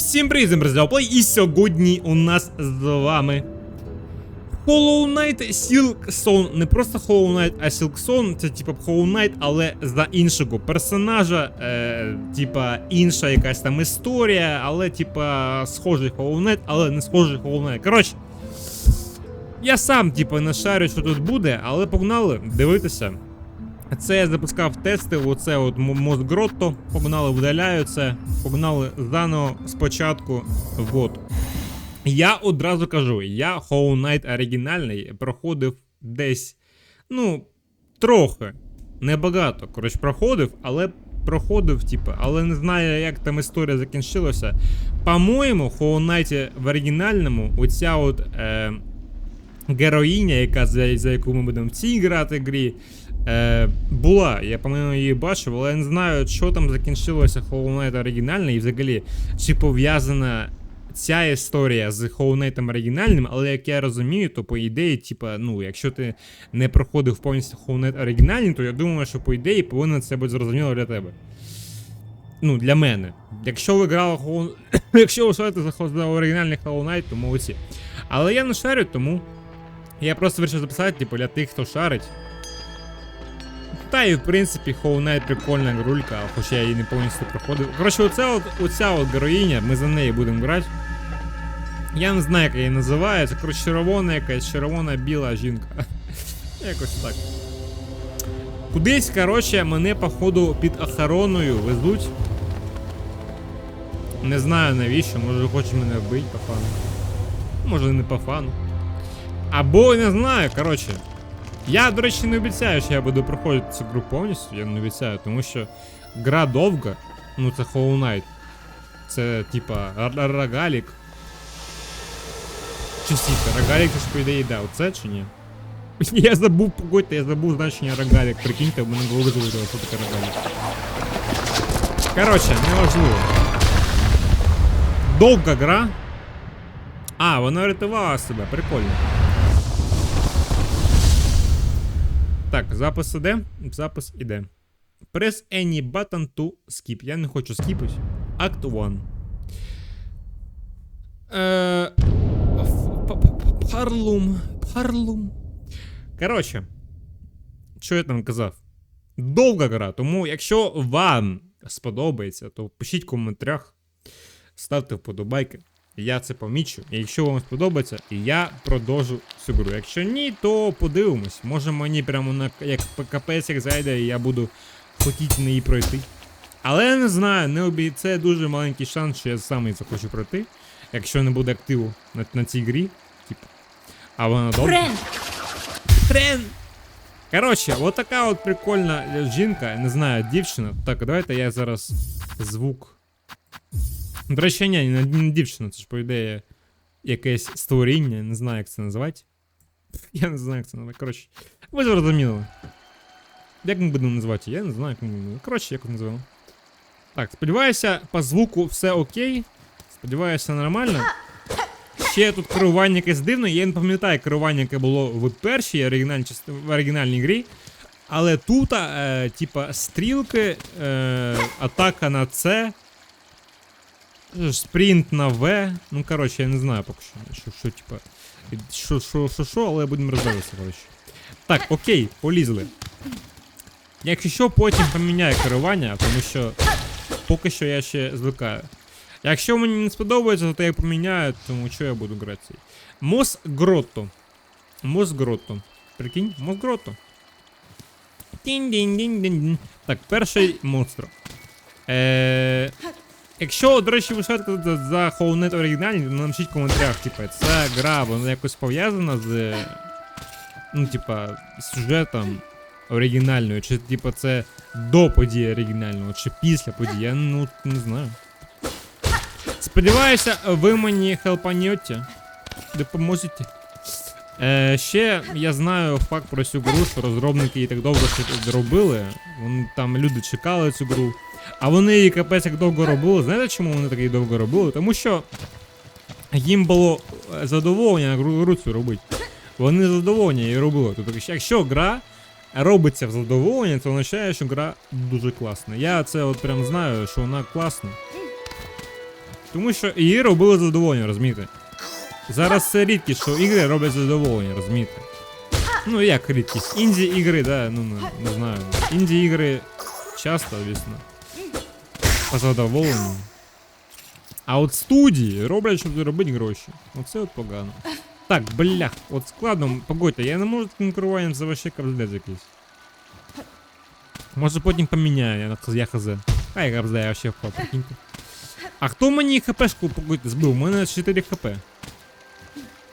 Всім привіт, Плей, і сьогодні у нас з вами Hollow Knight Silksong. Не просто Hollow Knight, а Silksong. Це типа Hollow Knight, але за іншого персонажа. Е, типа інша якась там історія, але типа схожий Hollow Knight, але не схожий Hollow Knight. Коротше. Я сам, типа, не шарю, що тут буде, але погнали дивитися. Це я запускав тести, оце от Мосгротто, погнали, видаляю це, погнали заново спочатку вот. Я одразу кажу, я Hollow Knight оригінальний проходив десь, ну, трохи, небагато. Коротше, проходив, але проходив, типу, але не знаю, як там історія закінчилася. По-моєму, в Hollow Knight в оригінальному оця от е, героїня, яка за, за яку ми будемо в цій грати грі. Е, Була, я по-моєму її бачив, але я не знаю, що там закінчилося Hollow Knight оригінальний і взагалі, чи пов'язана ця історія з Hollow Knight оригінальним, але як я розумію, то по ідеї, типа, ну, якщо ти не проходив повністю Hollow Knight оригінальний, то я думаю, що по ідеї повинно це бути зрозуміло для тебе. Ну, для мене. Якщо ви грали Hollow... Якщо ви шарите за оригінальний Hollow Knight, то молодці. Але я не шарю, тому я просто вирішив записати, типу, для тих, хто шарить. Та і в принципі Knight прикольна грулька, хоча я її не повністю проходив. Коротше, оця от, оця от героїня, ми за неї будемо грати. Я не знаю, як її називається. Коротше, червона якась, червона біла жінка. Якось так. Кудись, коротше, мене, походу, під охороною везуть. Не знаю навіщо, може хоче мене вбити по фану. Може не по фану. Або не знаю, коротше. Я, до речі, не обіцяю, що я буду проходити цю гру повністю, я не обіцяю, тому що гра довга, ну це Hollow Knight. Це типа р- рогалік. Чи сіка, рогалік це ж по ідеї, да, оце чи ні? Я забув погодьте, я забув значення рогалік. Прикиньте, в мене було визволило, що таке рогалік. Коротше, неважливо. Довга гра. А, вона рятувала себе, прикольно. Так, запис іде. Запис іде. Press any button to skip. Я не хочу скіпати. Act 1. Е, Парлум. Парлум. Коротше. Що я там казав? Довга гра, тому якщо вам сподобається, то пишіть в коментарях, ставте вподобайки. Я це помічу. І якщо вам сподобається, я продовжу цю гру. Якщо ні, то подивимось. Може мені прямо на як КПС як зайде, і я буду хотіти неї пройти. Але я не знаю, не обі... це дуже маленький шанс, що я сам її захочу пройти. Якщо не буде активу на, на цій грі. Типу. А вона добре. Френ! Хрен! Коротше, от така от прикольна жінка, не знаю, дівчина. Так, давайте я зараз звук. До речі, ні, не, дівчина, це ж по ідеї якесь створіння, не знаю, як це називати. Я не знаю, як це називати. Коротше, ви зрозуміли. Як ми будемо називати? Я не знаю, як ми будемо. Коротше, як називаємо. Так, сподіваюся, по звуку все окей. Сподіваюся, нормально. Ще тут керування якесь дивне, я не пам'ятаю керування, яке було в першій оригінальній, в оригінальній грі. Але тут, е, типа, стрілки, е, атака на С, спринт на В. Ну, коротше, я не знаю поки що, що, що типа, що, що, що, що, але будемо розбиратися, коротше. Так, окей, полізли. Якщо що, потім поміняю керування, тому що поки що я ще звикаю. Якщо мені не сподобається, то я поміняю, тому що я буду грати цей. Мосгротто. Мосгротто. Прикинь, Мос Мосгротто. Тінь-дінь-дінь-дінь. Так, перший монстр. Е, якщо, до речі, ви шарите за, Knight оригінальний, то напишіть в коментарях, типа, ця гра, вона якось пов'язана з. Ну, типа, сюжетом оригінальною, чи типа це до події оригінального, чи після події, я ну не знаю. Сподіваюся, ви мені хелпаньоті. Допоможете. Е, ще я знаю факт про цю гру, що розробники її так довго робили. Вони там люди чекали цю гру. А вони її капець як довго робили. Знаєте, чому вони так її довго робили? Тому що їм було е, задоволення гру, цю робити. Вони задоволення її робили. Тобто, якщо гра робиться в задоволення, це означає, що гра дуже класна. Я це от прям знаю, що вона класна. Тому що її робили задоволення, розумієте? Зараз це рідкість, що ігри роблять задоволення, розумієте? Ну як рідкість? Інді ігри, да, ну не, не знаю. Інді ігри часто, звісно. По задоволенню. А от студії роблять, щоб заробити гроші. Оце от погано. Так, блях, от складно, погодьте, я не можу з конкуруванням за вообще капздець якийсь. Може потім поміняю, я, хз. Хай капзда, я вообще впав, прикиньте. А хто мені хпшку погодьте збив? У мене 4 хп.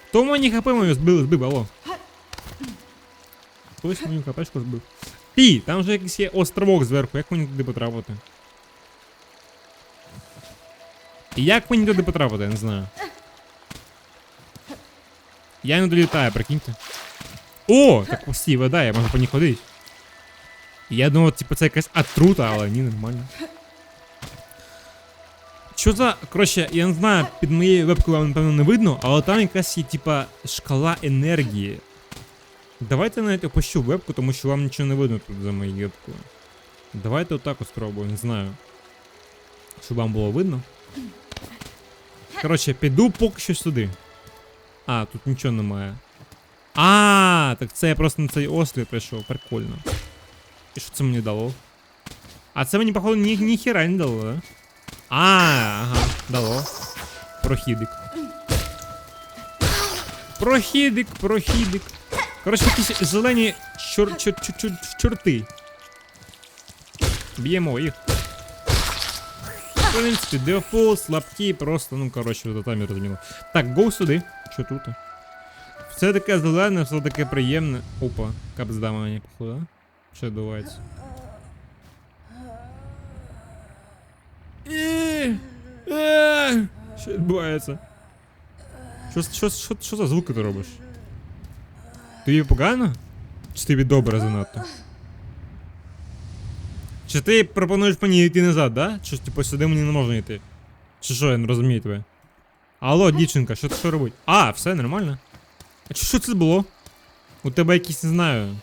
Хто мені хп мою збив, збив, алло? Хтось мою хпшку збив. Пі, там же якийсь є островок зверху, як мені туди потрапити? Як мені туди потрапити, я не знаю. Я не долітаю, прикиньте. О, так пусті вода, я можу по ній ходити. Я думав, типу, це якась отрута, але ні, нормально. Що за. Коротше, я не знаю, під моєю вебкою вам, напевно, не видно, але там якась є, типа, шкала енергії. Давайте навіть опущу вебку, тому що вам нічого не видно тут за моєю вебкою. Давайте отак от спробую, не знаю. Щоб вам було видно. Коротше, піду поки що сюди. А, тут нічого немає. А, так це я просто на цей острів прийшов, прикольно. І що це мені дало? А це мені, походу, ні, ніхіра не дало, да? А, ага, дало. Прохідик. Прохідик, прохідик. Коротше, якісь зелені чор, чор, чор, чор, чорти. Б'ємо їх. В принципі, дефолт, слабкі, просто, ну коротше, ви там і розуміло. Так, гоу сюди. Що тут? Все таке зелене, все таке приємне. Опа, капзда мені, походу? Що відбувається? Е, е, Що відбувається? Що, що, що, що за звуки ти робиш? Тобі погано? Чи тобі добре занадто? Чи ти пропонуєш мені йти назад, да? Чи типу сюди мені не можна йти? Чи що, я не розумію тебе? Алло, дівчинка, що ти що робить? А, все нормально. А чи що це було? У тебе якісь не знаю.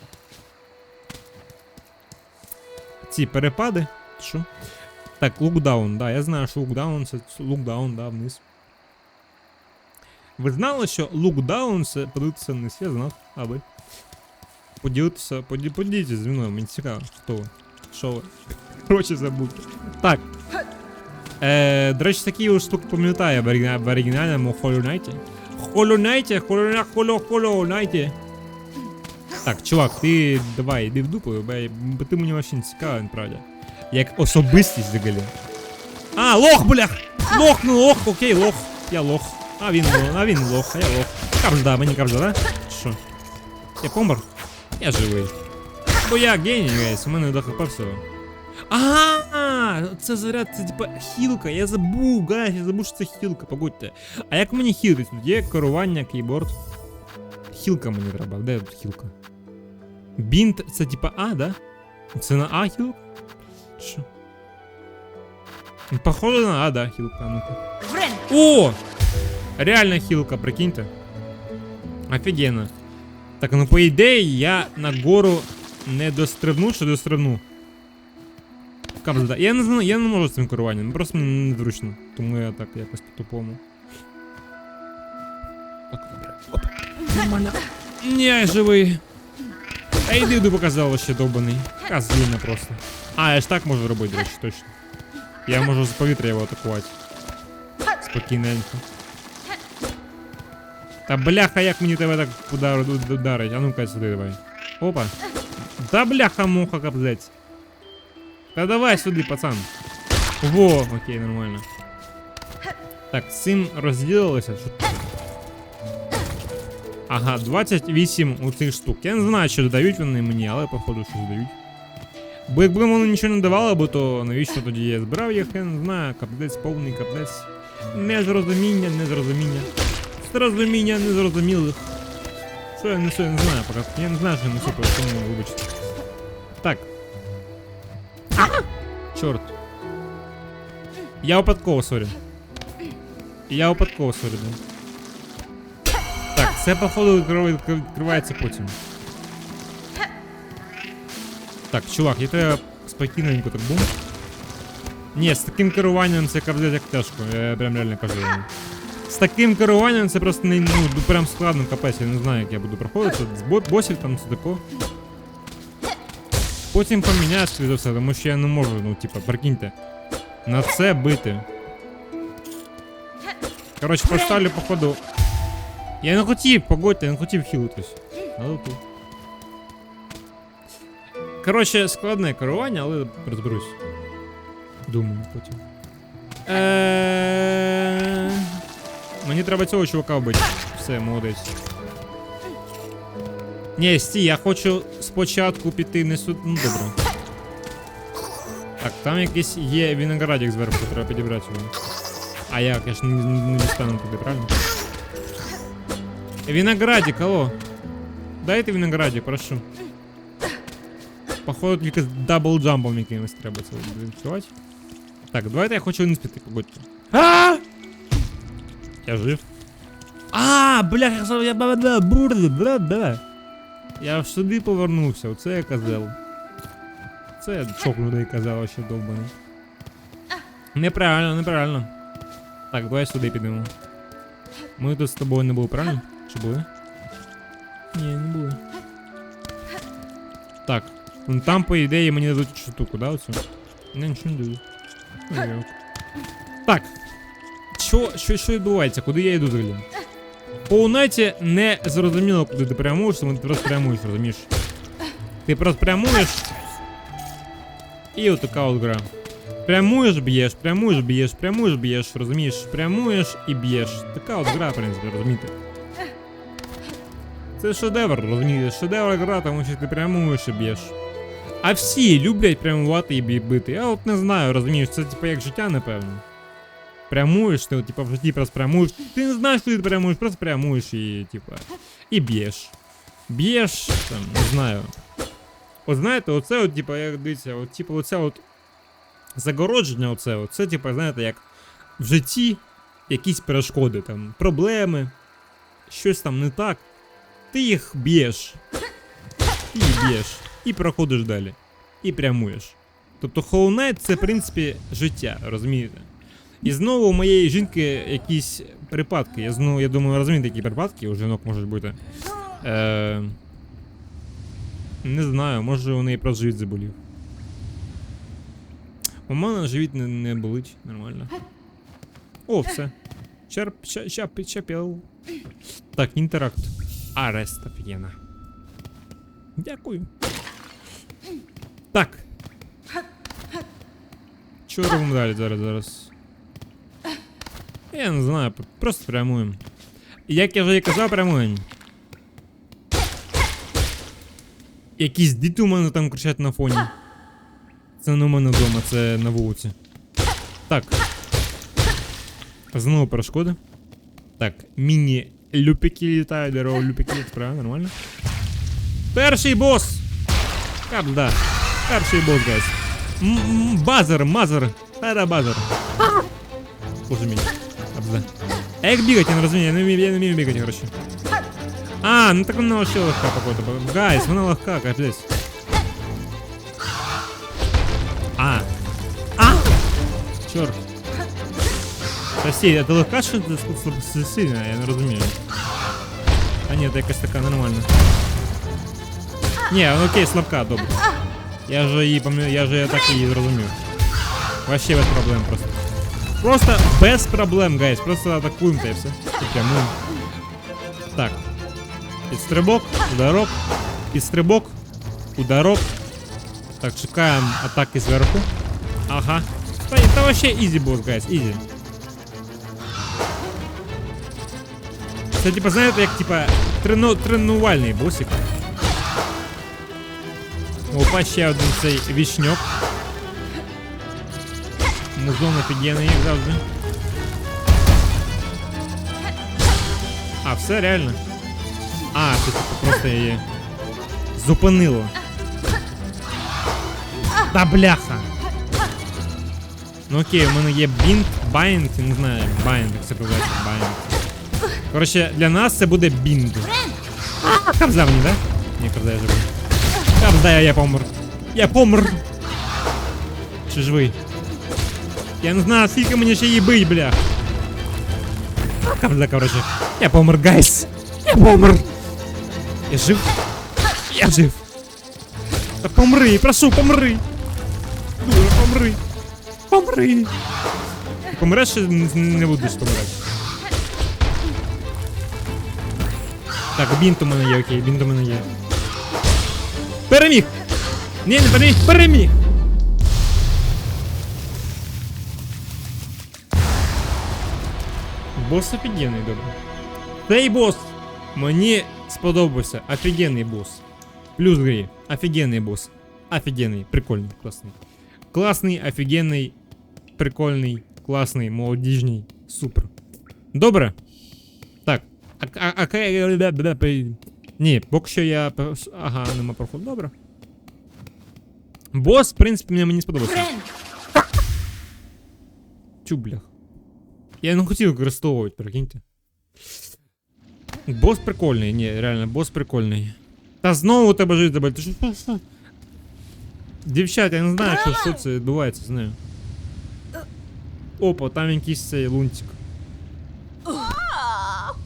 Ці перепади? Що? Так, лукдаун, да, я знаю, що лукдаун це лукдаун, да, вниз. Ви знали, що лукдаун це подивитися вниз, я знав, а ви? Поділитися, поді, поділіться зі мною, мені цікаво, хто ви, що ви. Коротше, забудьте. Так. Е, до речі, такі ось штуки пам'ятаю в, оригіна- в оригінальному Hollow Knight. Hollow Knight, Hollow Hollow Hollow Knight. Так, чувак, ти давай, йди в дупу, бо ти мені вообще не цікавий, правда. Як особистість взагалі. А, лох, блях! Лох, ну лох, окей, лох. Я лох. А він, а він лох, а я лох. Капжда, мені капжда, да? Що? Я помер? Я живий. Бо я геній, гайс, у мене до хп всього. А, це заряд, це типа хілка, я забув, гайс, я забув, що це хілка, погодьте. А як мені хілити? Тут є керування, кейборд. Хілка мені треба, де тут хілка? Бінт, це типа А, да? Це на А хілка? Що? Ну, Похоже на А, да, хілка, а ну-ка. Френд, О! Реально хілка, прикиньте. Офігенно. Так, ну по ідеї я на гору не дострибну, чи дострибну. Капзда. Я не знаю, я не можу з цим керуванням, просто мені незручно. Тому я так якось по-тупому. Так, добре. Оп. Нормально. Ні, живий. А йди йду показало ще довбаний. Казліна просто. А, я ж так можу робити, до речі, точно. Я можу з повітря його атакувати. Спокійненько. Та бляха, як мені тебе так удар, ударить? А ну-ка сюди давай. Опа. Та бляха муха капзець. Та давай сюди, пацан. Во, окей, нормально. Так, з цим. Ага, 28 у цих штук. Я не знаю, що додають вони мені, але походу що додають. Бо якби вони нічого не давали, бо то навіщо тоді я збирав їх, я не знаю, капдець, повний капдець. Незрозуміння, незрозуміння. Зрозуміння незрозумілих. Що я несу, я не знаю поки. Я не знаю, що я несу, тому вибачте. Так. А! Чорт. Я випадково, сорі. Я випадково, сорі, да. Так, це походу відкриває- відкривається потім. Так, чувак, я тебе спокійненько так бум. Ні, з таким керуванням це капець як тяжко, я прям реально кажу. З таким керуванням це просто не, ну, прям складно капець, я не знаю, як я буду проходити. З бо- босів там все тако. Потім поміняю скоріше за все, тому що я не можу, ну, типа, прикиньте. На це бити. Коротше, поставлю, походу. Я не хотів, погодьте, я не хотів хілитись. Але тут. Коротше, складне керування, але розберусь. Думаю, потім. Е, Мені треба цього чувака вбити. Все, молодець. Ні, стій, я хочу спочатку піти не сюди. Ну добре. Так, там якийсь є виноградик зверху, треба підібрати його. А як? Я ж не, не дістану туди, правильно? Виноградик, алло. Дайте виноградик, прошу. Походу тільки з даблджампом якимось треба це відчувати. Так, давайте я хочу вниз піти, погодьте. А! Я жив. А, бля, я я бля, бурди, бля, бля. Я ж сюди повернувся, оце я казав. Це я чокнутий казав, ще довбаний. Неправильно, неправильно. Так, давай сюди підемо. Ми тут з тобою не були, правильно? Чи були? Ні, не були. Так. Ну там, по ідеї, мені дадуть штуку, да, оцю? Не, нічого не. Ну. Так. Що, що, що відбувається? Куди я йду взагалі? По Унаті не зрозуміло, куди ти прямуєш, тому ти просто прямуєш, розумієш? Ти просто прямуєш. І отака от гра. Прямуєш, б'єш, прямуєш, б'єш, прямуєш, б'єш, розумієш? Прямуєш і б'єш. Така от гра, в принципі, розумієте? Це шедевр, розумієте? Шедевр гра, тому що ти прямуєш і б'єш. А всі люблять прямувати і бити. Я от не знаю, розумієш, це типу як життя, напевно. Прямуєш, ти типу в житті просто прямуєш. Ти не знаєш, куди ти прямуєш, просто прямуєш і, типу, і б'єш. Б'єш, там, не знаю. От знаєте, оце от, типу, як дивіться, от, типу, оце от загородження, оце, от, це, типу, знаєте, як в житті якісь перешкоди, там, проблеми, щось там не так. Ти їх б'єш. Ти їх б'єш. І проходиш далі. І прямуєш. Тобто Hollow Knight це, в принципі, життя, розумієте? І знову у моєї жінки якісь припадки. Я знову, я думаю, розумієте, які припадки у жінок можуть бути. Е, не знаю, може у неї просто живіт заболів. У мене живіт не, не болить нормально. О, все. Черп, чап, чапел. Так, інтеракт. Арест офігенно. Дякую. Так. Що робимо далі зараз зараз? Я не знаю, п- просто прямуємо. І Як я вже і казав, прямуємо. Якісь діти у мене там кричать на фоні. Це не у мене вдома, це на вулиці. Так. Знову перешкоди. Так, міні-люпіки літають, дерево люпіки, правильно, нормально. Перший бос! Кап, да. Перший бос, гайс. М- м- Базер, мазер. Тара базер. Боже мій. Абза. А як бігати, я не розумію, я не вмію, я не вмію бігати, коротше. А, ну так вона ще легка походу. Гайс, вона легка, капець. А. А! Чорт. Та сі, це легка чи це слаб- слаб- сильна, я не розумію. А ні, це якась така нормальна. Ні, ну окей, слабка, добре. Я же її пам'ятаю, я же так її зрозумів. Вообще без проблем просто. Просто без проблем, гайс. Просто атакуємо та і все. І прямуємо. Так. Підстрибок, ударок, підстрибок, ударок. Так, чекаємо атаки зверху. Ага. Та, та вообще ізі бос, гайс, ізі. Це типа, знаєте, як типа трену, тренувальний босик. Опа, ще один цей вічньок. Офігенний, як завжди. А, все реально. А, це типу просто її зупинило. Та бляха. Ну окей, у мене є бінт, байнд, я не знаю, байнд, як це називається, байнд. Коротше, для нас це буде бінд. Кабза мені, да? Ні, кабза я живий. Кабза я, я помер. Я помер. Чи живий? Я не знаю, скільки мені ще її бить, бля. Кабля, короче. Я помер, гайс. Я помер. Я жив. Я жив. Та помри, прошу, помри. Дура, помри. Помри. Ти помреш чи не будеш помирати? Так, бінт у мене є, окей, бінт у мене є. Переміг! Ні, не переміг, переміг! Бос офігенний, добре. Цей бос мені сподобався. Офігенний бос. Плюс грі. Офігенний бос. Офігенний, прикольний, класний. Класний, офігенний, прикольний, класний, молодіжний. Супер. Добре. Так. А, а, а, а, ні, поки що я. пер- Ага, нема проходу. Добре. Бос, в принципі, мені, мені сподобався. Френ, Чу, блях. Я не хотів використовувати, прикиньте. Бос прикольний, ні, реально, бос прикольний. Та знову у тебе жити, ти що? що- що? Дівчат, я не знаю, що, що це відбувається з нею. Опа, там якийсь цей лунтик.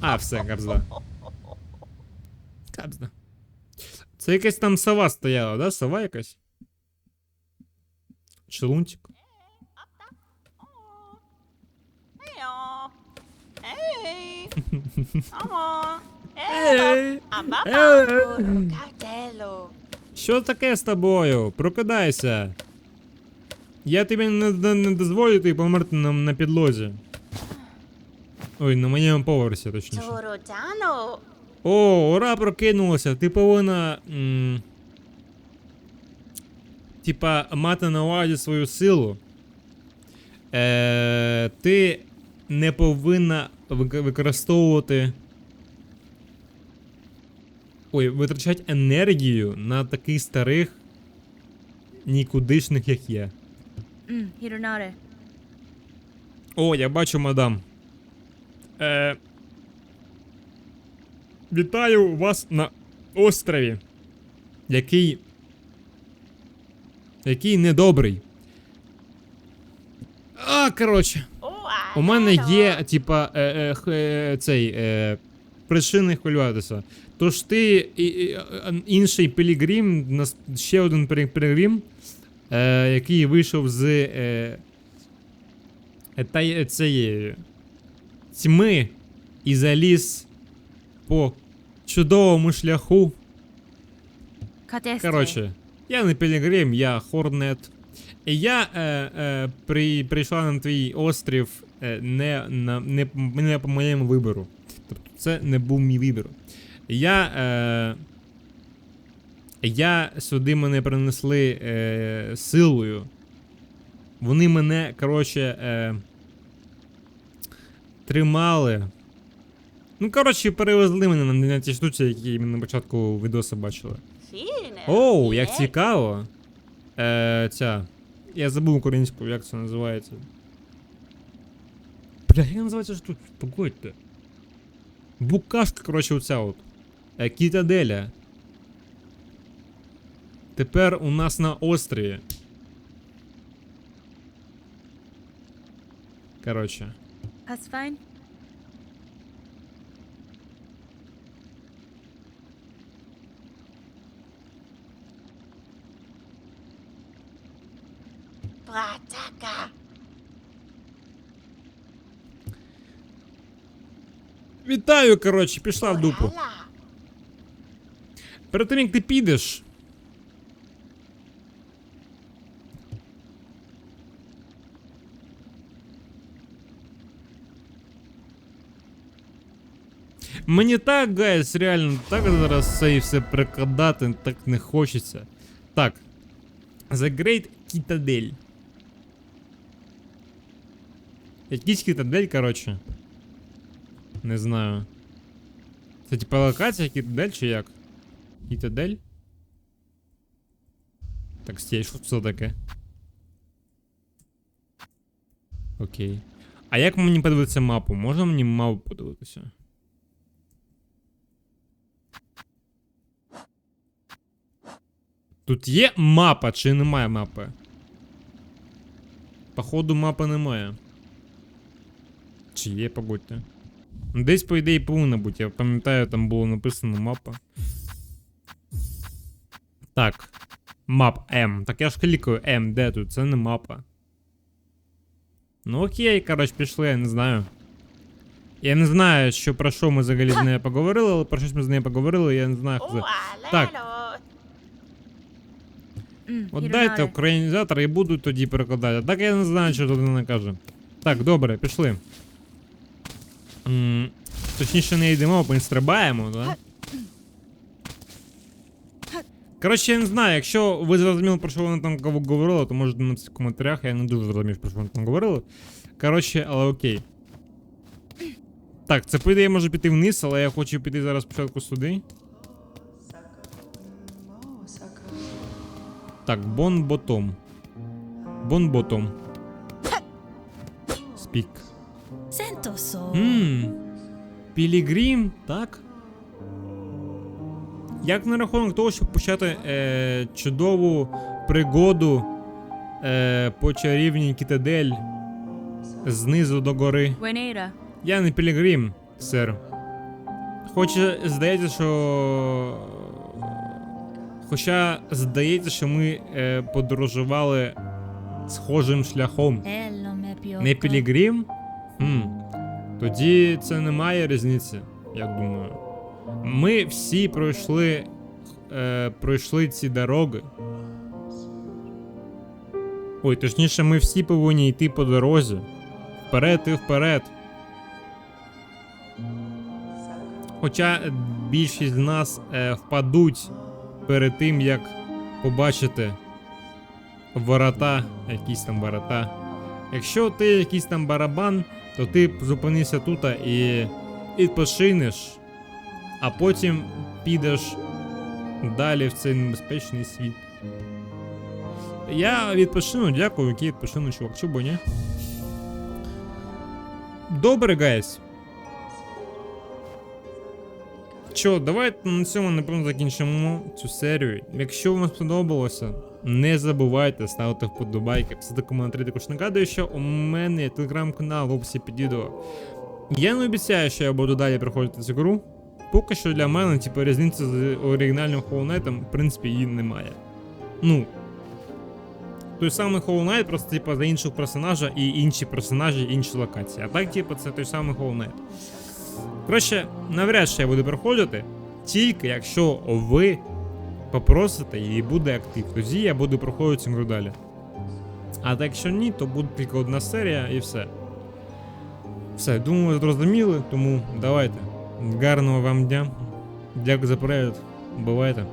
А, все, кабзда. Кабзда. Це якась там сова стояла, да? Сова якась? Чи лунтик? Ей! Ababa! Що таке з тобою? Прокидайся. Я тобі не, не, не дозволю тобі померти на, на підлозі. Ой, на моєму поверсі, точніше. Giordano! О, ура, прокинулася. Ти повинна. М, типа, мати на увазі свою силу. Е, ти не повинна використовувати. Ой, витрачати енергію на таких старих нікудишних, як я. mm, О, я бачу, мадам. Е... Вітаю вас на острові. Який. Який недобрий. А, коротше. У мене є, типа, е, е, е, цей е, причини хвилюватися. Тож ти і, і, інший пілігрім, ще один пілі- пілігрім, е, який вийшов з е, та, цієї тьми і заліз по чудовому шляху. Коротше, я не Пілігрим, я Хорнет. І я е, е, при, прийшла на твій острів не, на, не, не по моєму вибору. Тобто це не був мій вибір. Я. Е, я сюди мене принесли е, силою. Вони мене, коротше, е, тримали. Ну, коротше, перевезли мене на, на ті штуці, які ми на початку відоса бачили. Оу, як цікаво. Е, ця. Я забув українську, як це називається. Бля, як називається ж тут? Погодьте. Букашка, коротше, оця от. Е, Кітаделя. Тепер у нас на острові. Коротше. That's fine. Brataka! Вітаю, коротше, пішла в дупу. Orala. Перед тим як ти підеш. Мені так, гайс, реально, так зараз це і все прикладати, так не хочеться. Так. The Great Citadel. Якийсь Citadel, коротше. Не знаю. Це типа локація Citadel чи як? Citadel? Так, стій, що це таке? Окей. А як мені подивитися мапу? Можна мені мапу подивитися? Тут є мапа чи немає мапи? Походу мапи немає. Чи є, погодьте. Десь, по ідеї, повинна бути. Я пам'ятаю, там було написано мапа. Так. Мап М. Так я ж клікаю М, де тут? Це не мапа. Ну окей, коротше, пішли, я не знаю. Я не знаю, що про що ми взагалі з нею поговорили, але про щось ми з нею поговорили, я не знаю. хто Так. От дайте українізатор і буду тоді перекладати. Так я не знаю, що туди не каже. Так, добре, пішли. М, Точніше, не йдемо, а стрибаємо, так? Коротше, я не знаю, якщо ви зрозуміли, про що вони там говорили, то можете написати в коментарях, я не дуже зрозумів, про що вони там говорили. Коротше, але окей. Так, це по ідеї може піти вниз, але я хочу піти зараз спочатку сюди. Так, бон ботом. Бон ботом. Спік. Сентосо. Ммм. Пілігрім, так? Як на рахунок того, щоб почати е, чудову пригоду е, по чарівній Кітадель знизу до гори. Buenera. Я не пілігрім, сер. Хоча здається, що. Хоча здається, що ми е, подорожували схожим шляхом. Не пілігрім? Хм. Тоді це не має різниці, я думаю. Ми всі пройшли. Е, пройшли ці дороги. Ой, точніше, ми всі повинні йти по дорозі. Вперед і вперед. Хоча більшість з нас е, впадуть перед тим, як побачити ворота, якісь там ворота. Якщо ти якийсь там барабан, то ти зупинися тут і відпочинеш, а потім підеш далі в цей небезпечний світ. Я відпочину, дякую, який відпочину, чувак, чубо, ні? Добре, гайс. Що, давайте на цьому напевно закінчимо цю серію. Якщо вам сподобалося, не забувайте ставити вподобайки, писати коментарі. Також нагадую, що у мене є телеграм-канал в описі під відео. Я не обіцяю, що я буду далі проходити цю гру. Поки що для мене, типу, різниці з оригінальним Hollow Knight, в принципі, її немає. Ну. Той самий Hollow Knight, просто типу, за іншого персонажа і інші персонажі, інші локації. А так, типу, це той самий Hollow Knight. Коротше, навряд чи я буду проходити, тільки якщо ви попросите і буде актив, тоді я буду проходити цим далі. А так якщо ні, то буде тільки одна серія і все. Все, думаю, зрозуміли, тому давайте. Гарного вам дня. Дякую за перегляд. Бувайте.